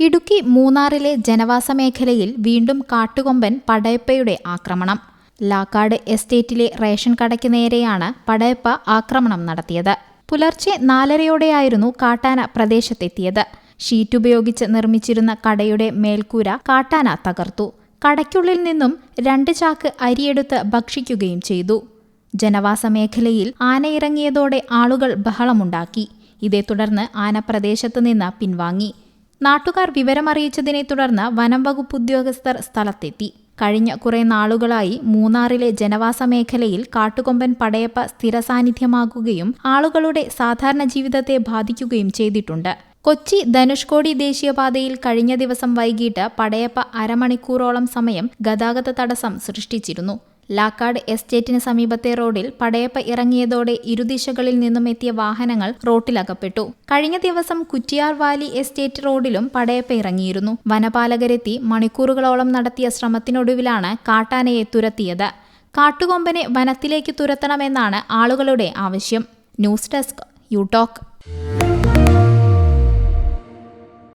ഇടുക്കി മൂന്നാറിലെ ജനവാസ മേഖലയിൽ വീണ്ടും കാട്ടുകൊമ്പൻ പടയപ്പയുടെ ആക്രമണം. ലാക്കാട് എസ്റ്റേറ്റിലെ റേഷൻ കടയ്ക്ക് നേരെയാണ് പടയപ്പ ആക്രമണം നടത്തിയത്. പുലർച്ചെ നാലരയോടെയായിരുന്നു കാട്ടാന പ്രദേശത്തെത്തിയത്. ഷീറ്റ് ഉപയോഗിച്ച് നിർമ്മിച്ചിരുന്ന കടയുടെ മേൽക്കൂര കാട്ടാന തകർത്തു. കടയ്ക്കുള്ളിൽ നിന്നും രണ്ട് ചാക്ക് അരിയെടുത്ത് ഭക്ഷിക്കുകയും ചെയ്തു. ജനവാസ മേഖലയിൽ ആനയിറങ്ങിയതോടെ ആളുകൾ ബഹളമുണ്ടാക്കി. ഇതേ തുടർന്ന് ആന പ്രദേശത്ത് നിന്ന് പിൻവാങ്ങി. നാട്ടുകാർ വിവരമറിയിച്ചതിനെ തുടർന്ന് വനം വകുപ്പ് ഉദ്യോഗസ്ഥർ സ്ഥലത്തെത്തി. കഴിഞ്ഞ കുറേ നാളുകളായി മൂന്നാറിലെ ജനവാസ മേഖലയിൽ കാട്ടുകൊമ്പൻ പടയപ്പ സ്ഥിര സാന്നിധ്യമാകുകയും ആളുകളുടെ സാധാരണ ജീവിതത്തെ ബാധിക്കുകയും ചെയ്തിട്ടുണ്ട്. കൊച്ചി ധനുഷ്കോടി ദേശീയപാതയിൽ കഴിഞ്ഞ ദിവസം വൈകിട്ട് പടയപ്പ അരമണിക്കൂറോളം സമയം ഗതാഗത തടസ്സം സൃഷ്ടിച്ചിരുന്നു. ലാക്കാട് എസ്റ്റേറ്റിന് സമീപത്തെ റോഡിൽ പടയപ്പ ഇറങ്ങിയതോടെ ഇരുദിശകളിൽ നിന്നും എത്തിയ വാഹനങ്ങൾ റോട്ടിലകപ്പെട്ടു. കഴിഞ്ഞ ദിവസം കുറ്റിയാർ വാലി എസ്റ്റേറ്റ് റോഡിലും പടയപ്പ ഇറങ്ങിയിരുന്നു. വനപാലകരെത്തി മണിക്കൂറുകളോളം നടത്തിയ ശ്രമത്തിനൊടുവിലാണ് കാട്ടാനയെ തുരത്തിയത്. കാട്ടുകൊമ്പനെ വനത്തിലേക്ക് തുരത്തണമെന്നാണ് ആളുകളുടെ ആവശ്യം. News desk you talk.